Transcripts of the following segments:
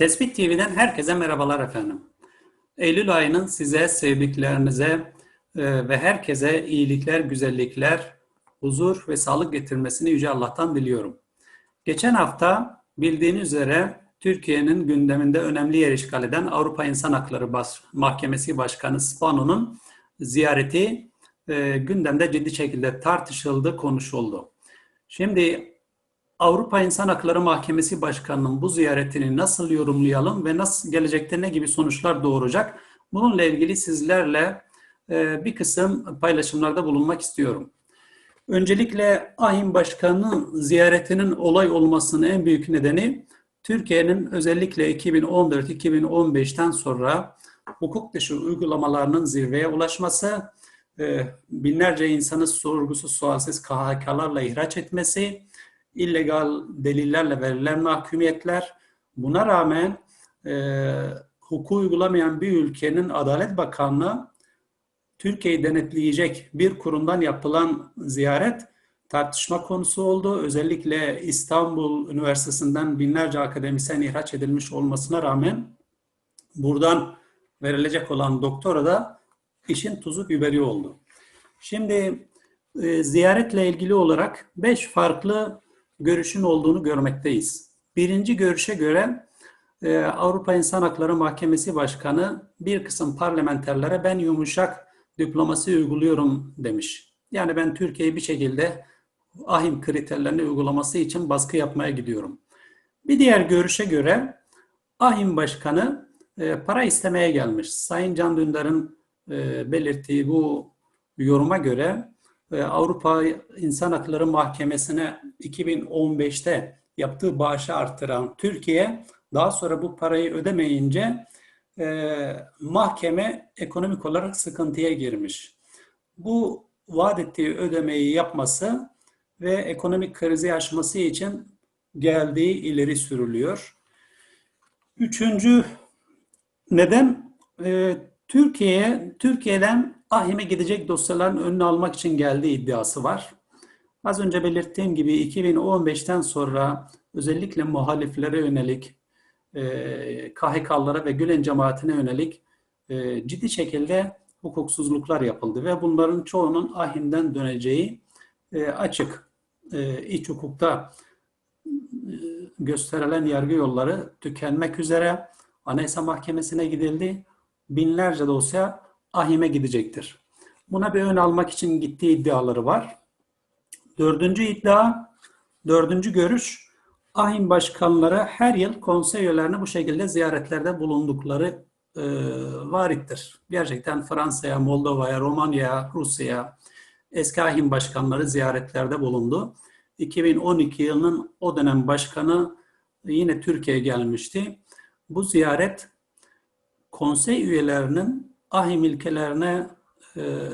Tespit TV'den herkese merhabalar efendim. Eylül ayının size, sevdiklerinize e, ve herkese iyilikler, güzellikler, huzur ve sağlık getirmesini Yüce Allah'tan diliyorum. Geçen hafta bildiğiniz üzere Türkiye'nin gündeminde önemli yer işgal eden Avrupa İnsan Hakları Bas Mahkemesi Başkanı Spano'nun ziyareti e, gündemde ciddi şekilde tartışıldı, konuşuldu. Şimdi Avrupa İnsan Hakları Mahkemesi Başkanı'nın bu ziyaretini nasıl yorumlayalım ve nasıl gelecekte ne gibi sonuçlar doğuracak? Bununla ilgili sizlerle e, bir kısım paylaşımlarda bulunmak istiyorum. Öncelikle AHİM Başkanı'nın ziyaretinin olay olmasının en büyük nedeni Türkiye'nin özellikle 2014-2015'ten sonra hukuk dışı uygulamalarının zirveye ulaşması, e, binlerce insanı sorgusuz sualsiz KHK'larla ihraç etmesi, illegal delillerle verilen mahkumiyetler. Buna rağmen e, hukuku uygulamayan bir ülkenin Adalet Bakanlığı Türkiye'yi denetleyecek bir kurumdan yapılan ziyaret tartışma konusu oldu. Özellikle İstanbul Üniversitesi'nden binlerce akademisyen ihraç edilmiş olmasına rağmen buradan verilecek olan doktora da işin tuzu biberi oldu. Şimdi e, ziyaretle ilgili olarak beş farklı görüşün olduğunu görmekteyiz. Birinci görüşe göre e, Avrupa İnsan Hakları Mahkemesi Başkanı bir kısım parlamenterlere ben yumuşak diplomasi uyguluyorum demiş. Yani ben Türkiye'yi bir şekilde ahim kriterlerini uygulaması için baskı yapmaya gidiyorum. Bir diğer görüşe göre ahim başkanı e, para istemeye gelmiş. Sayın Can Dündar'ın e, belirttiği bu yoruma göre Avrupa İnsan Hakları Mahkemesi'ne 2015'te yaptığı bağışı arttıran Türkiye daha sonra bu parayı ödemeyince e, mahkeme ekonomik olarak sıkıntıya girmiş. Bu vaat ettiği ödemeyi yapması ve ekonomik krizi aşması için geldiği ileri sürülüyor. Üçüncü neden e, Türkiye'ye Türkiye'den ahime gidecek dosyaların önünü almak için geldiği iddiası var. Az önce belirttiğim gibi 2015'ten sonra özellikle muhaliflere yönelik, e, KHK'lara ve Gülen cemaatine yönelik e, ciddi şekilde hukuksuzluklar yapıldı ve bunların çoğunun ahimden döneceği e, açık. E, iç hukukta e, gösterilen yargı yolları tükenmek üzere Anayasa Mahkemesi'ne gidildi. Binlerce dosya ahime gidecektir. Buna bir ön almak için gittiği iddiaları var. Dördüncü iddia, dördüncü görüş, ahim başkanları her yıl konsey üyelerine bu şekilde ziyaretlerde bulundukları e, varittir. Gerçekten Fransa'ya, Moldova'ya, Romanya'ya, Rusya'ya eski ahim başkanları ziyaretlerde bulundu. 2012 yılının o dönem başkanı yine Türkiye'ye gelmişti. Bu ziyaret konsey üyelerinin ahim ilkelerine e,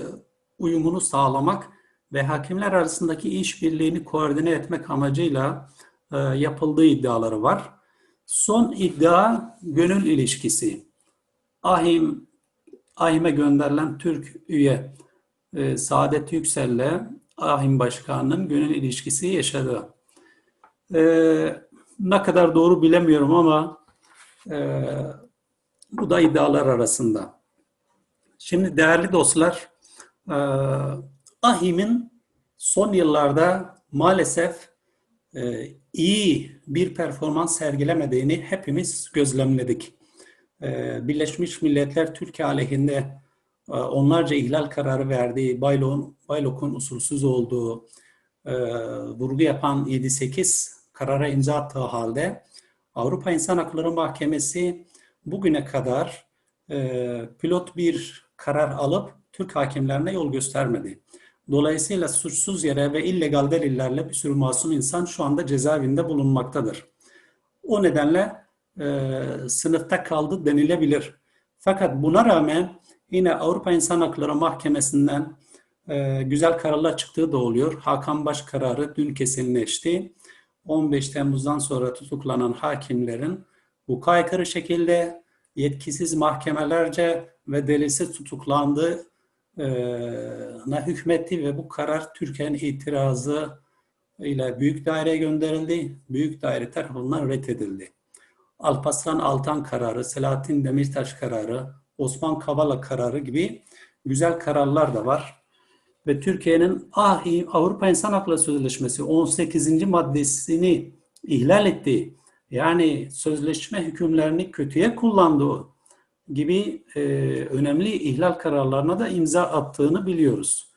uyumunu sağlamak ve hakimler arasındaki işbirliğini koordine etmek amacıyla e, yapıldığı iddiaları var. Son iddia gönül ilişkisi. Ahim Ahim'e gönderilen Türk üye e, Saadet Yüksel'le Ahim Başkanı'nın gönül ilişkisi yaşadı. E, ne kadar doğru bilemiyorum ama e, bu da iddialar arasında. Şimdi değerli dostlar, e, Ahim'in son yıllarda maalesef e, iyi bir performans sergilemediğini hepimiz gözlemledik. E, Birleşmiş Milletler Türkiye aleyhinde onlarca ihlal kararı verdiği, Baylok'un Baylok'un usulsüz olduğu, vurgu yapan 7-8 karara imza attığı halde Avrupa İnsan Hakları Mahkemesi bugüne kadar pilot bir karar alıp Türk hakimlerine yol göstermedi. Dolayısıyla suçsuz yere ve illegal delillerle bir sürü masum insan şu anda cezaevinde bulunmaktadır. O nedenle e, sınıfta kaldı denilebilir. Fakat buna rağmen yine Avrupa İnsan Hakları Mahkemesi'nden e, güzel kararlar çıktığı da oluyor. Hakan Baş kararı dün kesinleşti. 15 Temmuz'dan sonra tutuklanan hakimlerin bu aykırı şekilde yetkisiz mahkemelerce ve delilsiz tutuklandığı na hükmetti ve bu karar Türkiye'nin itirazı ile büyük daireye gönderildi. Büyük daire tarafından reddedildi. Alparslan Altan kararı, Selahattin Demirtaş kararı, Osman Kavala kararı gibi güzel kararlar da var. Ve Türkiye'nin AHİ, Avrupa İnsan Hakları Sözleşmesi 18. maddesini ihlal ettiği, yani sözleşme hükümlerini kötüye kullandığı gibi e, önemli ihlal kararlarına da imza attığını biliyoruz.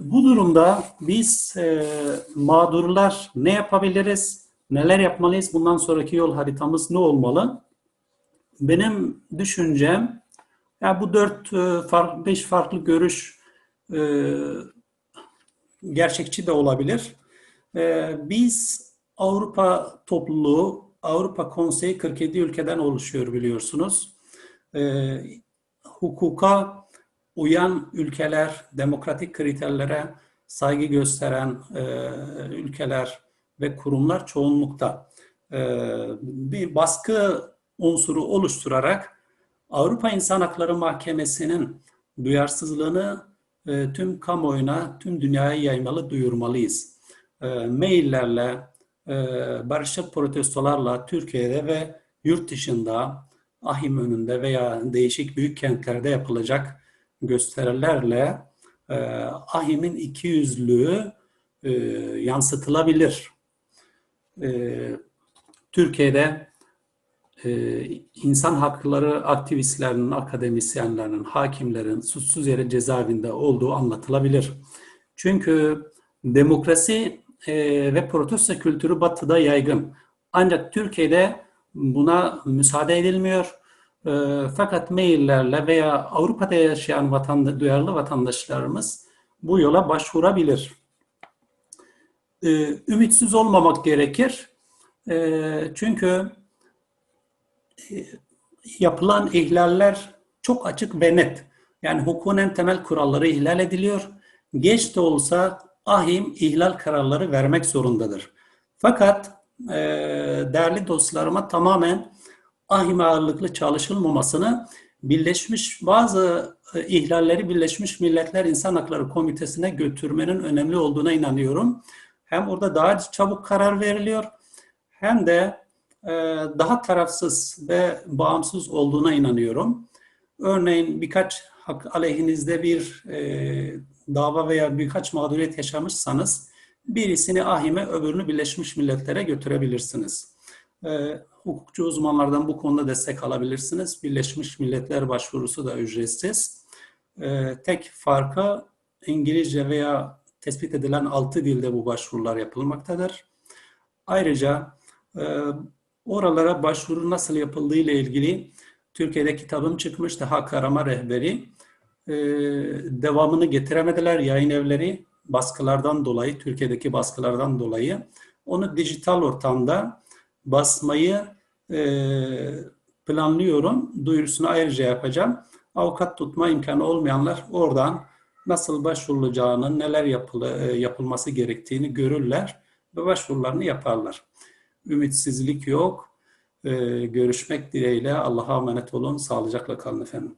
Bu durumda biz e, mağdurlar ne yapabiliriz, neler yapmalıyız, bundan sonraki yol haritamız ne olmalı? Benim düşüncem, ya bu dört, e, beş farklı görüş e, gerçekçi de olabilir. E, biz Avrupa topluluğu, Avrupa Konseyi 47 ülkeden oluşuyor biliyorsunuz. E, hukuka uyan ülkeler, demokratik kriterlere saygı gösteren e, ülkeler ve kurumlar çoğunlukta. E, bir baskı unsuru oluşturarak Avrupa İnsan Hakları Mahkemesi'nin duyarsızlığını e, tüm kamuoyuna, tüm dünyaya yaymalı, duyurmalıyız. E, maillerle, e, barışçıl protestolarla Türkiye'de ve yurt dışında, ahim önünde veya değişik büyük kentlerde yapılacak gösterilerle e, ahimin ikiyüzlüğü e, yansıtılabilir. E, Türkiye'de e, insan hakları aktivistlerinin, akademisyenlerin, hakimlerin suçsuz yere cezaevinde olduğu anlatılabilir. Çünkü demokrasi e, ve protesto kültürü batıda yaygın. Ancak Türkiye'de buna müsaade edilmiyor. E, fakat maillerle veya Avrupa'da yaşayan vatanda, duyarlı vatandaşlarımız bu yola başvurabilir. E, ümitsiz olmamak gerekir. E, çünkü e, yapılan ihlaller çok açık ve net. Yani hukukun en temel kuralları ihlal ediliyor. Geç de olsa ahim ihlal kararları vermek zorundadır. Fakat e, değerli dostlarıma tamamen ahim ağırlıklı çalışılmamasını Birleşmiş bazı e, ihlalleri Birleşmiş Milletler İnsan Hakları Komitesi'ne götürmenin önemli olduğuna inanıyorum. Hem orada daha çabuk karar veriliyor hem de e, daha tarafsız ve bağımsız olduğuna inanıyorum. Örneğin birkaç hak aleyhinizde bir e, dava veya birkaç mağduriyet yaşamışsanız birisini ahime öbürünü Birleşmiş Milletler'e götürebilirsiniz. E, hukukçu uzmanlardan bu konuda destek alabilirsiniz. Birleşmiş Milletler başvurusu da ücretsiz. E, tek farkı İngilizce veya tespit edilen altı dilde bu başvurular yapılmaktadır. Ayrıca e, oralara başvuru nasıl yapıldığı ile ilgili Türkiye'de kitabım çıkmıştı Hak Arama Rehberi. Ee, devamını getiremediler yayın evleri baskılardan dolayı, Türkiye'deki baskılardan dolayı. Onu dijital ortamda basmayı e, planlıyorum. Duyurusunu ayrıca yapacağım. Avukat tutma imkanı olmayanlar oradan nasıl başvurulacağını, neler yapılı, e, yapılması gerektiğini görürler ve başvurularını yaparlar. Ümitsizlik yok. E, görüşmek dileğiyle Allah'a emanet olun. Sağlıcakla kalın efendim.